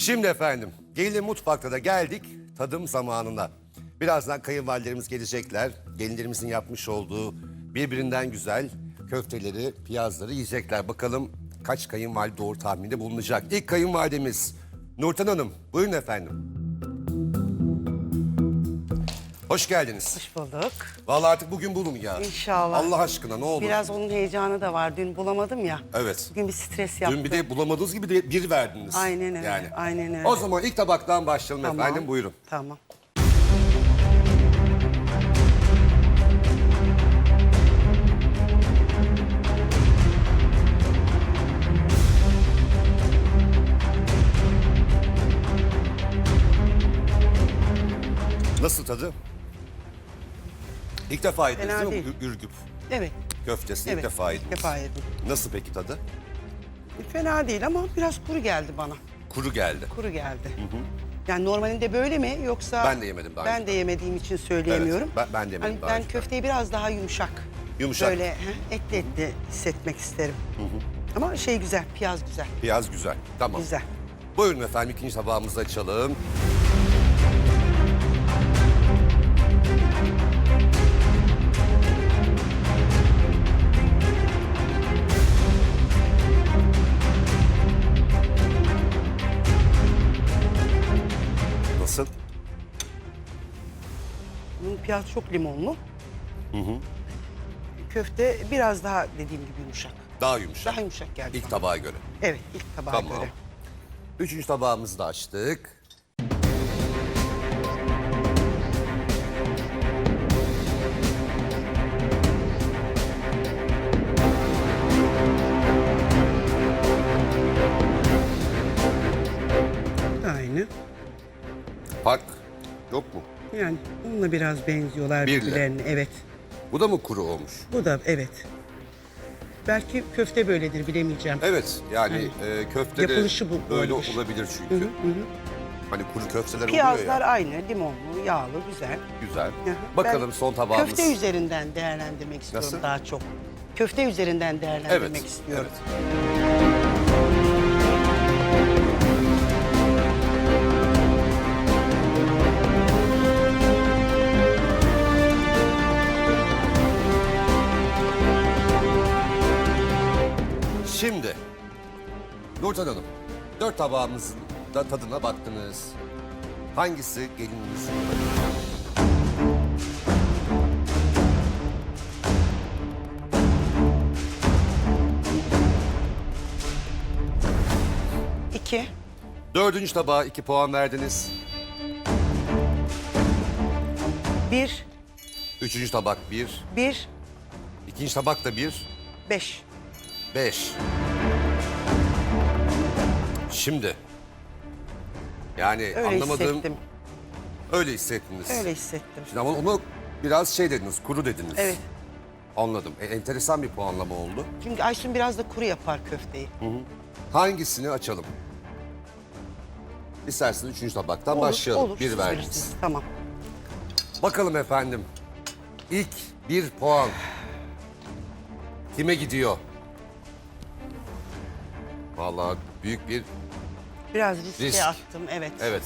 Şimdi efendim gelin mutfakta da geldik tadım zamanına. Birazdan kayınvalidelerimiz gelecekler. Gelinlerimizin yapmış olduğu birbirinden güzel köfteleri, piyazları yiyecekler. Bakalım kaç kayınvalide doğru tahminde bulunacak. İlk kayınvalidemiz Nurten Hanım. Buyurun efendim. Hoş geldiniz. Hoş bulduk. Vallahi artık bugün bulun ya. İnşallah. Allah aşkına ne olur. Biraz onun heyecanı da var. Dün bulamadım ya. Evet. Bugün bir stres yaptım. Dün bir de bulamadığınız gibi de bir verdiniz. Aynen öyle, aynen öyle. O zaman ilk tabaktan başlayalım Tamam. efendim buyurun. Tamam. Nasıl tadı? İlk defa yediniz Fena değil mi? Ür- Ürgüp Evet. köftesini evet. ilk defa yediniz. Defa yedim. Nasıl peki tadı? Fena değil ama biraz kuru geldi bana. Kuru geldi. Kuru geldi. Yani normalinde böyle mi yoksa... Ben de yemedim daha Ben önce. de yemediğim için söyleyemiyorum. Evet, ben- ben de yemedim Hani daha ben önce. köfteyi biraz daha yumuşak. Yumuşak. Böyle etli etli hissetmek isterim. Ama şey güzel, piyaz güzel. Biraz güzel. Tamam. Güzel. Buyurun efendim ikinci tabağımızı açalım. Nasıl? Bunun piyaz çok limonlu. Köfte biraz daha dediğim gibi yumuşak. Daha yumuşak. Daha yumuşak geldi İlk bana. tabağa göre. Evet, ilk tabağa Tamam. göre. Üçüncü tabağımızı da açtık. Yani onunla biraz benziyorlar Birle. birbirlerine. Evet. Bu da mı kuru olmuş? Bu da evet. Belki köfte böyledir bilemeyeceğim. Evet yani e, köfte de Yapılışı bu- böyle olmuş. olabilir çünkü. Hani kuru köfteler oluyor Piyazlar ya. aynı, limonlu, yağlı, güzel. Güzel. Hı hı. Bakalım Ben son tabağımız. Köfte üzerinden değerlendirmek istiyorum Nasıl? daha çok. Köfte üzerinden değerlendirmek Evet. istiyorum. Evet. Şimdi Nurten Hanım, dört tabağımızın da tadına baktınız. Hangisi gelininizin? İki. Dördüncü tabağa iki puan verdiniz. Bir, Üçüncü tabak bir. bir, İkinci tabak da bir. beş. Beş. Şimdi. Yani Öyle anlamadığım... hissettim. Öyle hissettiniz. Öyle hissettim. Şimdi ama onu biraz şey dediniz, kuru dediniz. Evet. Anladım. E, enteresan bir puanlama oldu. Çünkü Aysun biraz da kuru yapar köfteyi. Hangisini açalım? İsterseniz üçüncü tabaktan Olur, başlayalım. olur. bir verdiniz. Tamam. Bakalım efendim. İlk bir puan. Kime gidiyor? Vallahi büyük bir... Biraz riske Risk. attım, evet. Evet,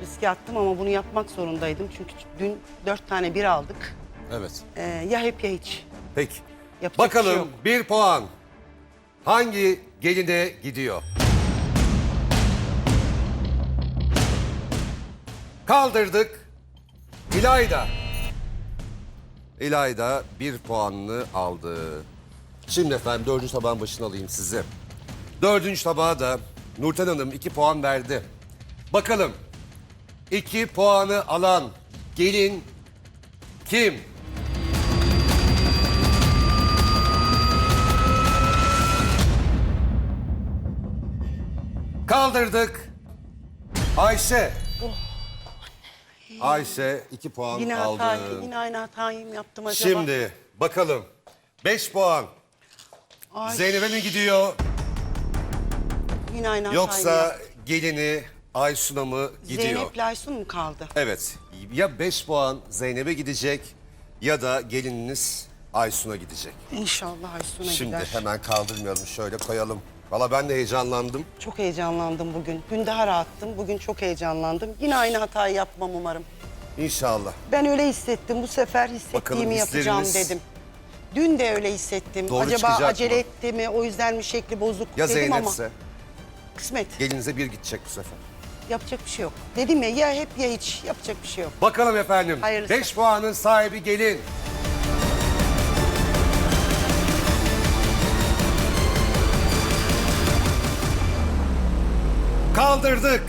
Riske attım ama bunu yapmak zorundaydım. Çünkü dün dört tane bir aldık. evet. Ee, ya hep ya hiç. Peki. Yapacak Bakalım bir şey yok. bir puan hangi geline gidiyor? Kaldırdık. İlayda. İlayda bir puanını aldı. Şimdi efendim dördüncü tabağın başına alayım sizi. Dördüncü tabağa da Nurten Hanım iki puan verdi. Bakalım iki puanı alan gelin kim? Kaldırdık. Ayşe. Ayşe iki puan Yine aldı. hata, yine aynı hatayı mı yaptım acaba? Şimdi bakalım. Beş puan. Ay, Zeynep'e mi gidiyor yine hatayı yoksa yaptım. gelini Aysun'a mı gidiyor? Zeynep Aysun mu kaldı? Evet. Ya beş puan Zeynep'e gidecek ya da gelininiz Aysun'a gidecek. İnşallah Aysun'a Şimdi gider. hemen kaldırmayalım şöyle koyalım. Valla ben de heyecanlandım. Çok heyecanlandım bugün. Dün daha rahattım. Bugün çok heyecanlandım. Yine aynı hatayı yapmam umarım. İnşallah. Ben öyle hissettim. Bu sefer Bakalım hissettiğimi yapacağım hisleriniz dedim. Dün de öyle hissettim. Doğru Acaba çıkacak acele mı? etti mi? O yüzden mi şekli bozuk Ya dedim ama Zeynep'se? Kısmet. Gelinize bir gidecek bu sefer. Yapacak bir şey yok. Dedim ya ya hep ya hiç. Yapacak bir şey yok. Bakalım efendim. Hayırlısı. 5 puanın sahibi gelin. Kaldırdık.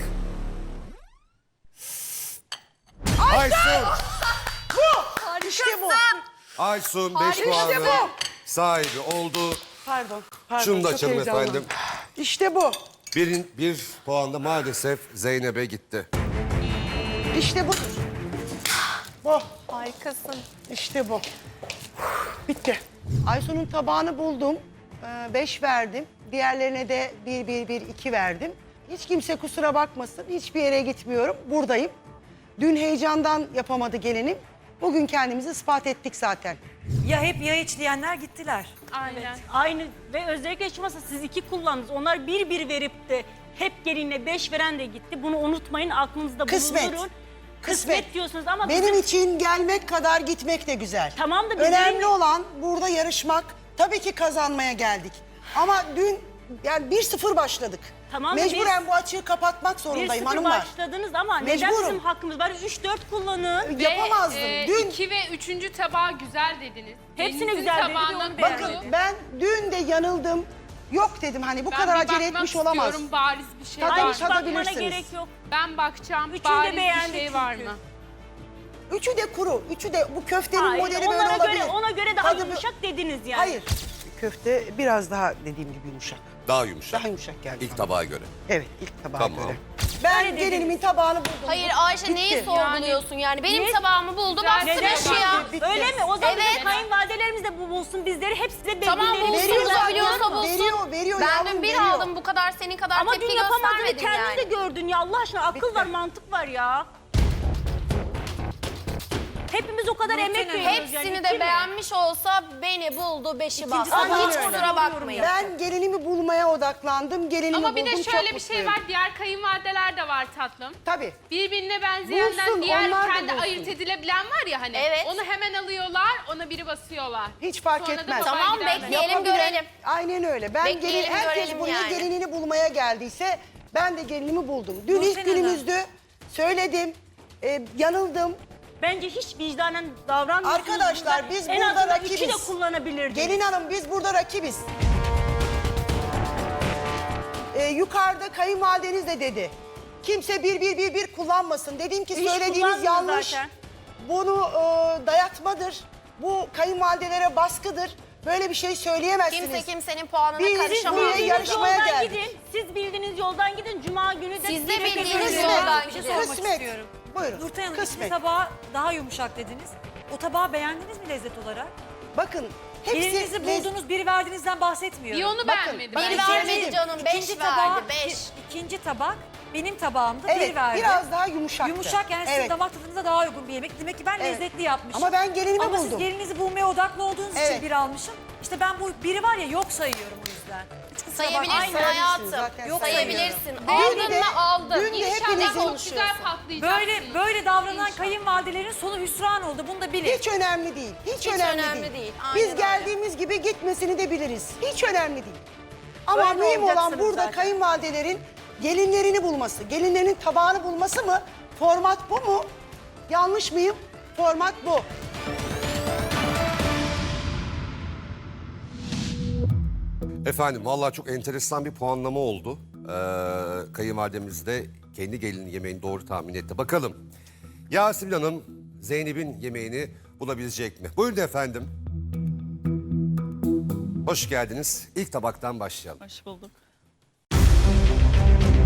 Aysun. İşte bu. Aysun 5 Harika. puanın İşte bu. sahibi oldu. Pardon. pardon Şunu da açalım efendim. İşte bu. Bir puan da maalesef Zeynep'e gitti. İşte bu. Bu. Harikasın. İşte bu. Bitti. Aysun'un tabağını buldum. Ee, beş verdim. Diğerlerine de bir, bir, bir, iki verdim. Hiç kimse kusura bakmasın. Hiçbir yere gitmiyorum. Buradayım. Dün heyecandan yapamadı gelinim. Bugün kendimizi ispat ettik zaten. Ya hep ya hiç diyenler gittiler. Aynen. Aynı ve özellikle şu masa siz iki kullandınız. Onlar bir bir verip de hep gelinle beş veren de gitti. Bunu unutmayın aklınızda Kısmet. bulundurun. Kısmet. diyorsunuz ama Benim bizim- için gelmek kadar gitmek de güzel. Tamam da bizim- Önemli olan burada yarışmak. Tabii ki kazanmaya geldik. Ama dün yani 1-0 başladık. Tamam Mecburen biz- bu açığı kapatmak bir zorundayım sıfır hanımlar. başladınız ama neden Mecburum. bizim hakkımız var? Üç dört kullanın. Ve, Yapamazdım. e, Dün iki ve üçüncü tabağı güzel dediniz. Hepsine Deniz'in güzel dedi, onu bakın. ben dün de yanıldım. Yok dedim hani bu Ben kadar bir acele bakmak etmiş olamaz. istiyorum bariz bir şey var Ay mı? hiç bakmana tadabilirsiniz. gerek yok. Ben bakacağım Üçünü de bariz bir beğendik şey var çünkü. mı? Üçü de kuru. Üçü de bu köftenin Hayır, modeli böyle onlara olabilir. göre, ona göre daha Tadı bu- yumuşak dediniz yani. Hayır. Köfte biraz daha dediğim gibi yumuşak. Daha yumuşak. Daha yumuşak geldi. İlk bana. tabağa göre. Evet ilk tabağa Tamam. göre. Ben gelinimin tabağını buldum. Hayır Ayşe neyi sorguluyorsun yani? Benim Ne? tabağımı buldu bastı Neden? beşi ya. Bitti. Öyle mi? O zaman Evet. kayınvalidelerimiz de bu bulsun bizleri. Hepsi de Tamam birbirleri bulsun Veriyor zaten. bulabiliyorsa bulsun. Veriyor, veriyor ben yavrum, dün bir veriyor. aldım bu kadar senin kadar Ama tepki dün yapamadığını göstermedim kendin de gördün ya Allah aşkına akıl Bitti. var mantık var ya. Hepimiz o kadar emek veriyoruz. Hepsini de mi? beğenmiş olsa beni buldu beşi bastı. Hiç kusura bakmayın. Ben gelinimi bulmaya odaklandım. Gelinimi Ama bir buldum. de çok şöyle bir şey var. Diğer kayınvalideler de var tatlım. Tabii. Birbirine benzeyenden Bulsun, diğer kendi ayırt edilebilen var ya hani. Evet. Onu hemen alıyorlar, ona biri basıyorlar. Hiç fark Sonra etmez. Tamam, bekleyelim. Görelim. Aynen öyle. Ben Bekleyelim, gelin, herkes buraya yani. gelinini bulmaya geldiyse ben de gelinimi buldum. Dün Nurten ilk günümüzdü. Söyledim. e, yanıldım. Bence hiç vicdanen davranmıyorsunuz. Arkadaşlar, biz en burada azından iki de rakibiz. kullanabilirdiniz. Gelin hanım biz burada rakibiz. Ee, yukarıda kayınvalideniz de dedi. Kimse bir bir bir bir kullanmasın. Dedim ki Hiç söylediğiniz kullanmıyor yanlış. zaten. Bunu e, dayatmadır. Bu kayınvalidelere baskıdır. Böyle bir şey söyleyemezsiniz. Kimse kimsenin puanına Biz karışamaz. Bildiğiniz yarışmaya yoldan geldik. gidin. Siz bildiğiniz yoldan gidin. Cuma günü de Siz de yemek bildiğiniz yiyin. yoldan Bir şey gidin. sormak Kısmet. istiyorum. Buyurun. Nurten Hanım Kısmet. ikinci tabağı daha yumuşak dediniz. O tabağı beğendiniz mi lezzet olarak? Bakın hepsi Birinizi lez- buldunuz, biri verdiğinizden bahsetmiyorum. Bir onu Bakın, beğenmedim. ben Bir ikinci- vermedi canım, beş verdi, beş. iki- ikinci tabak benim tabağımda Evet bir verdi. biraz daha yumuşaktı. Yumuşak yani sizin Evet. damak tadınıza daha uygun bir yemek. Demek ki ben Evet. lezzetli yapmışım. Ama ben gelinimi Ama buldum. siz gelinizi bulmaya odaklı olduğunuz Evet. için bir almışım. İşte ben bu biri var ya yok sayıyorum o yüzden. Hiç kusura bakmayın. Sayabilirsin Sayabilirsiniz hayatım. zaten, Yok, sayabilirsin. Dün Aldın de- mı aldın. dün de İnşallah hepinizin- çok güzel. Böyle böyle davranan İnşallah. kayınvalidelerin sonu hüsran oldu. Bunu da bilin. Hiç önemli değil. Hiç, Hiç önemli, önemli değil. değil, aynen Biz öyle. geldiğimiz gibi gitmesini de biliriz. Hiç önemli değil. Ama Öyle mühim olan olacaksınız burada zaten. kayınvalidelerin gelinlerini bulması, gelinlerin tabağını bulması mı? Format bu mu? Yanlış mıyım? Format bu. Efendim vallahi çok enteresan bir puanlama oldu. Ee, kayınvalidemiz de kendi gelin yemeğini doğru tahmin etti. Bakalım Yasemin Hanım Zeynep'in yemeğini bulabilecek mi? Buyurun efendim. Hoş geldiniz. İlk tabaktan başlayalım. Hoş bulduk.